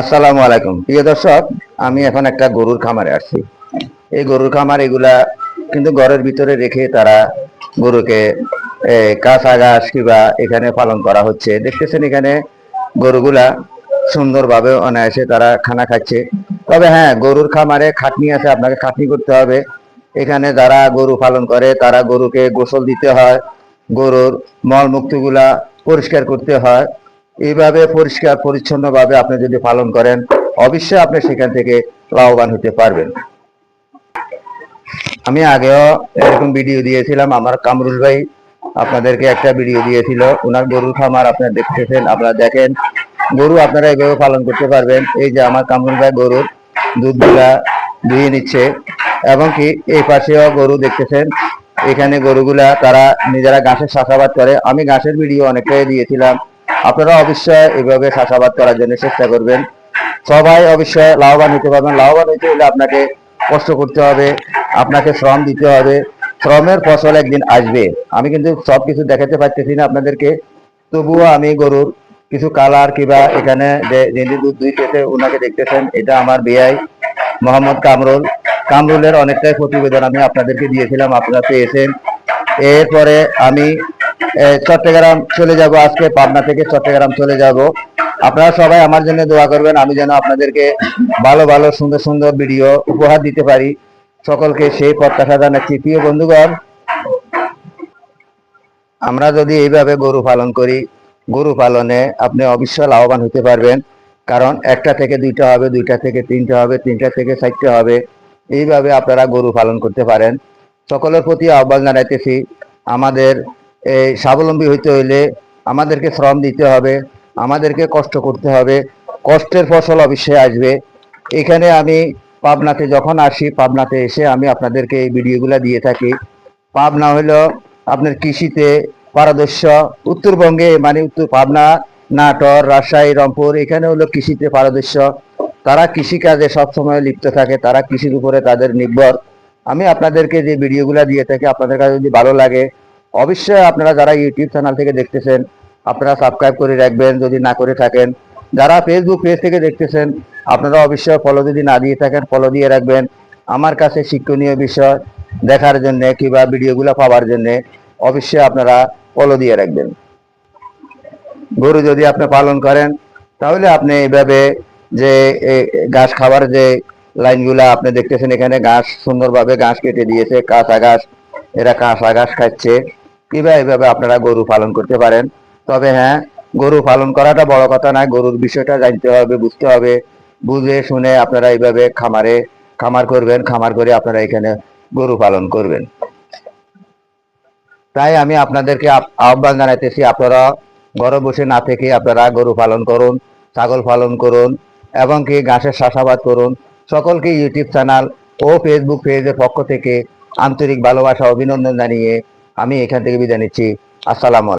আসসালামু আলাইকুম। প্রিয় দর্শক, আমি এখন একটা গরুর খামারে আসছি। এই গরুর খামার এগুলা কিন্তু ঘরের ভিতরে রেখে তারা গরুকে কাঁচা ঘাস কিংবা এখানে পালন করা হচ্ছে। দেখতেছেন এখানে গরুগুলা সুন্দরভাবে অনায়াসে তারা খানা খাচ্ছে। তবে হ্যাঁ গরুর খামারে খাটনি আছে, আপনাকে খাটনি করতে হবে। এখানে যারা গরু পালন করে, তারা গরুকে গোসল দিতে হয়, গরুর মলমুক্তগুলা পরিষ্কার করতে হয়। এইভাবে পরিষ্কার, পরিচ্ছন্নভাবে আপনি যদি পালন করেন, অবশ্যই আপনি সেখান থেকে লাভবান হতে পারবেন। আমি আগেও এরকম ভিডিও দিয়েছিলাম, আমার কামরুল ভাই আপনাদেরকে একটা ভিডিও দিয়েছিল। ওনার গরুর খামার আপনারা দেখতেছেন, আপনারা দেখেন। গরু আপনারা এইভাবে পালন করতে পারবেন। এই যে আমার কামরুল ভাই গরুর দুধগুলা দুয়ে নিচ্ছে, এবং কি এই পাশেও গরু দেখতেছেন, এখানে গরুগুলা তারা নিজেরা ঘাসের চাষাবাদ করে। আমি ঘাসের ভিডিও অনেকটাই দিয়েছিলাম। আপনারা অবশ্যই এইভাবে চাষাবাদ করার জন্য চেষ্টা করবেন। সবাই অবশ্যই লাভবান হতে পারবেন। লাভবান হতে হলে আপনাকে কষ্ট করতে হবে, আপনাকে শ্রম দিতে হবে। শ্রমের ফসল একদিন আসবে। আমি কিন্তু সব কিছু দেখাতে পারতেছি না আপনাদেরকে। তবুও আমি গরুর কিছু কালার কিংবা এখানে যিনি দুধ দুইতেছে ওনাকে দেখতেছেন, এটা আমার বিআই মোহাম্মদ কামরুল। কামরুলের অনেকটাই প্রতিবেদন আমি আপনাদেরকে দিয়েছিলাম, আপনারা পেয়েছেন। এরপরে আমি চট্টগ্রাম চলে যাব আজকে, পাবনা থেকে চট্টগ্রাম চলে যাব। আপনারা সবাই আমার জন্য দোয়া করবেন, আমি যেন আপনাদেরকে ভালো ভালো, সুন্দর সুন্দর ভিডিও উপহার দিতে পারি। সকলকে সেই প্রত্যাশা জানাচ্ছি। প্রিয় বন্ধুগণ, আমরা যদি এইভাবে গরু পালন করি, গরু পালনে আপনি অবশ্যই লাভবান হতে পারবেন। কারণ একটা থেকে দুইটা হবে, দুইটা থেকে তিনটা হবে, তিনটা থেকে চারটে হবে। এইভাবে আপনারা গরু পালন করতে পারেন। সকলের প্রতি আহ্বান জানাইতেছি, আমাদের এই স্বাবলম্বী হইতে হইলে আমাদেরকে শ্রম দিতে হবে, আমাদেরকে কষ্ট করতে হবে, কষ্টের ফসল অবশ্যই আসবে। এখানে আমি পাবনাতে যখন আসি, পাবনাতে এসে আমি আপনাদেরকে এই ভিডিওগুলো দিয়ে থাকি। পাবনা হলো আপনার কৃষিতে পারদর্শ, উত্তরবঙ্গে মানে উত্তর পাবনা, নাটোর, রাজশাহী, রংপুর, এখানে হলো কৃষিতে পারদর্শ। তারা কৃষিকাজে সবসময় লিপ্ত থাকে, তারা কৃষির উপরে তাদের নির্ভর। আমি আপনাদেরকে যে ভিডিওগুলো দিয়ে থাকি, আপনাদের কাছে যদি ভালো লাগে অবশ্যই আপনারা যারা ইউটিউব চ্যানেল থেকে দেখতেছেন, আপনারা সাবস্ক্রাইব করে রাখবেন, যদি না করে থাকেন। যারা ফেসবুক পেজ থেকে দেখতেছেন, আপনারা অবশ্যই ফলো যদি না দিয়ে থাকেন ফলো দিয়ে রাখবেন। আমার কাছে শিক্ষণীয় বিষয় দেখার জন্য কিংবা ভিডিওগুলো পাওয়ার জন্য অবশ্যই আপনারা ফলো দিয়ে রাখবেন। গরু যদি আপনি পালন করেন, তাহলে আপনি এইভাবে যে ঘাস খাবার যে লাইনগুলা আপনি দেখতেছেন এখানে, ঘাস সুন্দরভাবে ঘাস কেটে দিয়েছে, কাঁচা ঘাস, এরা কাঁচা ঘাস খাচ্ছে। কিংবা এইভাবে আপনারা গরু পালন করতে পারেন। তবে হ্যাঁ গরু পালন করাটা বড় কথা নয়, গরুর বিষয়টা জানতে হবে, বুঝতে হবে। বুঝে শুনে আপনারা এইভাবে খামারে খামার করবেন, খামার করে আপনারা এখানে গরু পালন করবেন। তাই আমি আপনাদেরকে আহ্বান জানাইতেছি, আপনারা ঘরে বসে না থেকে আপনারা গরু পালন করুন, ছাগল পালন করুন, এবং কি ঘাসের চাষাবাদ করুন। সকলকে ইউটিউব চ্যানেল ও ফেসবুক পেজের পক্ষ থেকে আন্তরিক ভালোবাসা, অভিনন্দন জানিয়ে আমি এখান থেকে বিদায় নিচ্ছি। আসসালামু